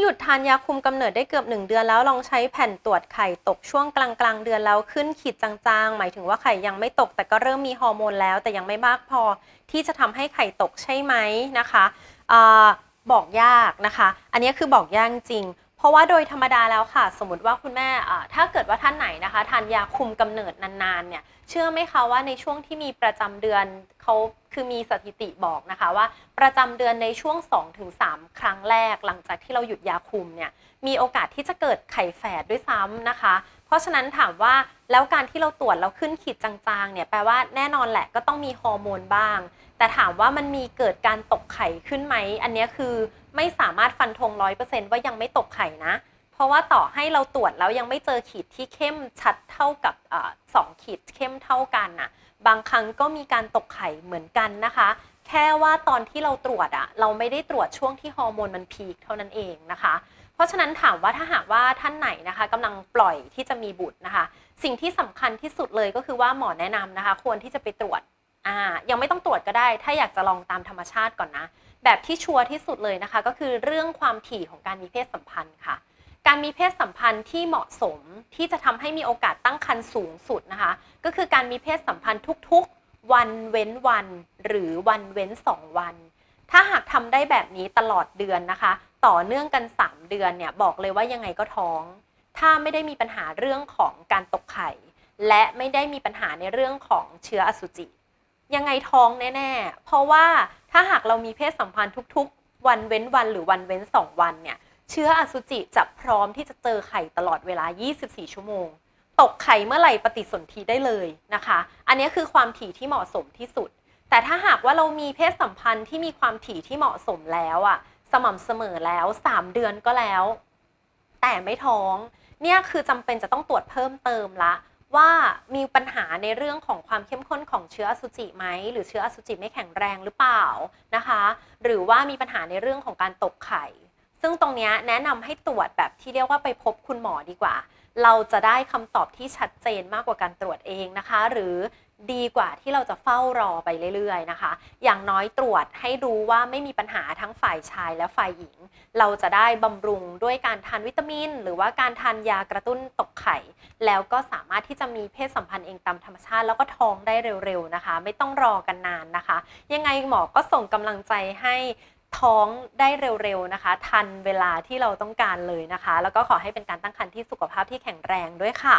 หยุดทานยาคุมกำเนิดได้เกือบ 1 เดือนแล้วลองใช้แผ่นตรวจไข่ตกช่วงกลางกลางเดือนแล้วขึ้นขีดจางๆ หมายถึงว่าไข่ยังไม่ตกแต่ก็เริ่มมีฮอร์โมนแล้ว แต่ยังไม่มากพอที่จะทำให้ไข่ตกใช่ไหมนะคะอาบอกยากนะคะ อันนี้คือบอกยากจริง เพราะว่าโดยธรรมดาแล้วค่ะ สมมติว่าคุณแม่ถ้าเกิดว่าท่านไหนนะคะทานยาคุมกำเนิดนานๆเนี่ยเชื่อไหมคะว่าในช่วงที่มีประจำเดือนเขาคือมีสถิติบอกนะคะว่าประจำเดือนในช่วง 2-3 ครั้งแรก หลังจากที่เราหยุดยาคุมเนี่ยมีโอกาสที่จะเกิดไข่แฝดด้วยซ้ำนะคะ เพราะฉะนั้นถามว่าแล้วการที่เราตรวจแล้วขึ้นขีดจางๆเนี่ยแปลว่าแน่นอนแหละก็ต้องมีฮอร์โมนบ้าง แต่ถามว่ามันมีเกิดการตกไข่ขึ้นไหม อันนี้คือไม่สามารถฟันธงร้อยเปอร์เซนต์ว่ายังไม่ตกไข่นะ เพราะว่าต่อให้เราตรวจแล้วยังไม่เจอขีดที่เข้มชัดเท่ากับอสองขีดเข้มเท่ากันนะบางครั้งก็มีการตกไข่เหมือนกันนะคะ แค่ว่าตอนที่เราตรวจอะเราไม่ได้ตรวจช่วงที่ฮอร์โมนมันพีคเท่านั้นเองนะคะ เพราะฉะนั้นถามว่าถ้าหากว่าท่านไหนนะคะกำลังปล่อยที่จะมีบุตรนะคะ สิ่งที่สำคัญที่สุดเลยก็คือว่าหมอแนะนำนะคะ ควรที่จะไปตรวจอ่ายังไม่ต้องตรวจก็ได้ ถ้าอยากจะลองตามธรรมชาติก่อนนะ แบบที่ชัวร์ที่สุดเลยนะคะ ก็คือเรื่องความถี่ของการมีเพศสัมพันธ์ค่ะ การมีเพศสัมพันธ์ที่เหมาะสมที่จะทำให้มีโอกาสตั้งครรภ์สูงสุดนะคะ ก็คือการมีเพศสัมพันธ์ทุกๆ วันเว้นวัน หรือวันเว้น 2 วัน ถ้าหากทำได้แบบนี้ตลอดเดือนนะคะ ต่อเนื่องกัน 3 เดือนเนี่ยบอกเลยว่ายังไงก็ท้อง ถ้าไม่ได้มีปัญหาเรื่องของการตกไข่ และไม่ได้มีปัญหาในเรื่องของเชื้ออสุจิ ยังไงท้องแน่ๆ เพราะว่าถ้าหากเรามีเพศสัมพันธ์ทุกๆ วันเว้นวันหรือวันเว้น 2 วันเนี่ยเชื้ออสุจิจะพร้อมที่จะเจอไข่ตลอดเวลา 24 ชั่วโมง ตกไข่เมื่อไหร่ปฏิสนธิได้เลยนะคะ อันนี้คือความถี่ที่เหมาะสมที่สุด แต่ถ้าหากว่าเรามีเพศสัมพันธ์ที่มีความถี่ที่เหมาะสมแล้วอะ สม่ำเสมอแล้ว 3 เดือนก็แล้ว แต่ไม่ท้อง เนี่ยคือจำเป็นจะต้องตรวจเพิ่มเติมละ ว่ามีปัญหาในเรื่องของความเข้มข้นของเชื้ออสุจิไหมหรือเชื้ออสุจิไม่แข็งแรงหรือเปล่านะคะ หรือว่ามีปัญหาในเรื่องของการตกไข่ ซึ่งตรงนี้แนะนำให้ตรวจแบบที่เรียกว่าไปพบคุณหมอดีกว่า เราจะได้คำตอบที่ชัดเจนมากกว่าการตรวจเองนะคะ หรือดีกว่าที่เราจะเฝ้ารอไปเรื่อยๆนะคะ อย่างน้อยตรวจให้รู้ว่าไม่มีปัญหาทั้งฝ่ายชายและฝ่ายหญิง เราจะได้บำรุงด้วยการทานวิตามิน หรือว่าการทานยากระตุ้นตกไข่ แล้วก็สามารถที่จะมีเพศสัมพันธ์เองตามธรรมชาติ แล้วก็ท้องได้เร็วๆนะคะ ไม่ต้องรอกันนานนะคะ ยังไงหมอก็ส่งกำลังใจให้ ท้องได้เร็วๆนะคะ ทันเวลาที่เราต้องการเลยนะคะ แล้วก็ขอให้เป็นการตั้งครรภ์ที่สุขภาพที่แข็งแรงด้วยค่ะ